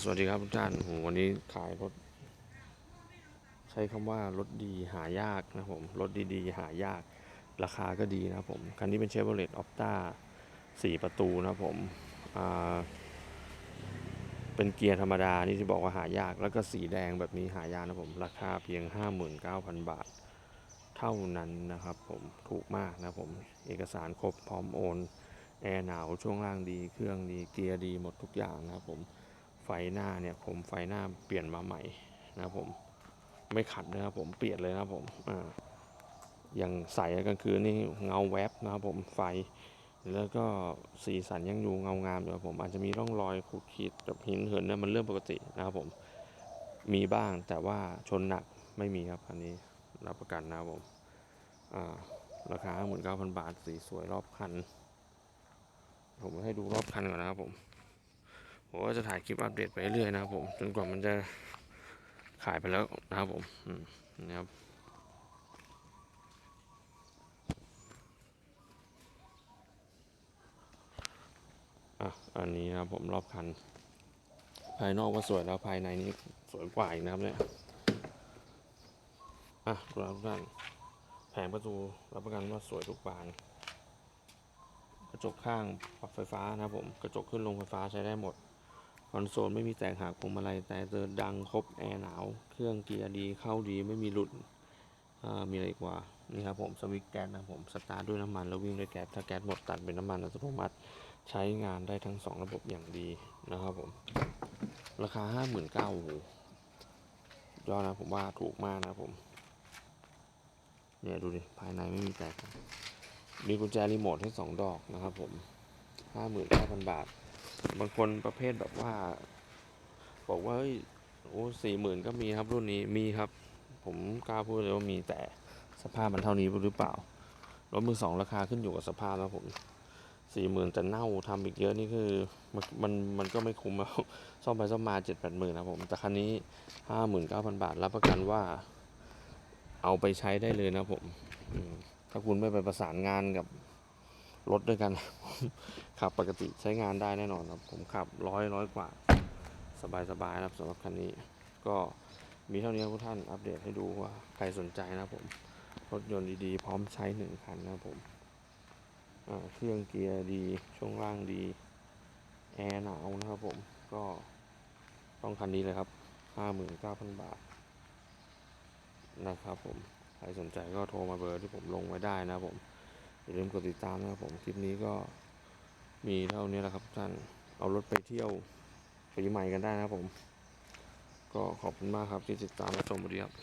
สวัสดีครับทุกท่านโหวันนี้ขายรถ ใช้คำว่ารถดีหายากนะครับผม รถดีๆ หายาก ราคาก็ดีนะครับผม คันนี้เป็นเชฟโรเลตออ t ต้าสี่ประตูนะครับผม เป็นเกียร์ธรรมดา นี่ที่บอกว่าหายาก แล้วก็สีแดงแบบนี้หายากนะครับผม ราคาเพียง 59,000 บาท เท่านั้นนะครับผม ถูกมากนะครับผม เอกสารครบพร้อมโอน แอร์หนาว ช่วงล่างดี เครื่องดี เกียร์ดีหมดทุกอย่างนะครับผม หน้าเนี่ยผมไฟหน้าเปลี่ยนมาใหม่นะผมไม่ขัดนะครับผมเปลี่ยนเลยนะผมอ่าอย่างใส่กลางคืนนี่เงาแวบนะครับผมไฟ แล้วก็สีสันยังอยู่เงางามอยู่ครับผมอาจจะมีร่องรอยขูดขีดกับหินเหินเนี่ยมันเรื่องปกตินะครับผมมีบ้างแต่ว่าชนหนักไม่มีครับคันนี้รับประกันนะครับผมอ่าราคาหมื่นเก้าพันบาทสีสวยรอบคัน ผมให้ดูรอบคันก่อนนะ ผมก็จะถ่ายคลิปอัปเดตไปเรื่อยๆนะครับผมจนกว่ามันจะขายไปแล้วนะครับผมนะครับอะอันนี้นะครับผมรอบคัน ภายนอกว่าสวยแล้วภายในนี้สวยกว่าอีกนะครับเนี่ยอะทุกท่านแผงประตูรับประกันว่าสวยทุกบาน กระจกข้างปรับไฟฟ้านะครับผมกระจกขึ้นลงไฟฟ้าใช้ได้หมด คอนโซลไม่มีแตกหักพวงมาลัยแต่เจอดังครบแอร์หนาว เครื่องเกียร์ดีเข้าดีไม่มีหลุดมีอะไรกว่า นี่ครับผมสวิตแก๊สนะผมสตาร์ทด้วยน้ำมันแล้ววิ่งด้วยแก๊สถ้าแก๊สหมดตัดเป็นน้ำมันอัตโนมัติใช้งานได้ทั้งสองระบบอย่างดีนะครับผม ราคาห้าหมื่นเก้าโอ้โหยอดนะผมว่าถูกมากนะผม เนี่ยดูดิภายในไม่มีแตกมีกุญแจรีโมทให้สองดอกนะครับผมห้าหมื่นห้าพันบาท บางคนประเภทแบบว่า บอกว่าเฮ้ยโอ้สี่หมื่นก็มีครับรุ่นนี้มีครับ ผมกล้าพูดเลยว่ามีแต่สภาพมันเท่านี้หรือเปล่ารถมือสองราคาขึ้นอยู่กับสภาพแล้วผมสี่หมื่นแต่เน่าทำอีกเยอะนี่คือมันมันมันก็ไม่คุ้มแล้วซ่อมไปซ่อมมาเจ็ดแปดหมื่นนะผม แต่คันนี้ห้าหมื่นเก้าพันบาท รับประกันว่า เอาไปใช้ได้เลยนะผม ถ้าคุณไม่ไปประสานงานกับ รถด้วยกัน ขับปกติใช้งานได้แน่นอนครับ ผมขับร้อยร้อยกว่า สบายๆนะครับสำหรับคันนี้ ก็มีเท่านี้ครับทุกท่านอัปเดตให้ดูว่าใครสนใจนะครับผม รถยนต์ดีๆ พร้อมใช้หนึ่งคันนะครับผมเครื่องเกียร์ดีช่วงล่างดี แอร์หนาวนะครับผมก็ต้องคันนี้เลยครับห้าหมื่นเก้าพันบาท นะครับผม ใครสนใจก็โทรมาเบอร์ที่ผมลงไว้ได้นะครับผม อย่าลืมกดติดตามนะครับผมคลิปนี้ก็มีเท่านี้แหละครับท่านเอารถไปเที่ยวปีใหม่กันได้นะครับผม ก็ขอบคุณมากครับที่ติดตามและชมวัสดีครับ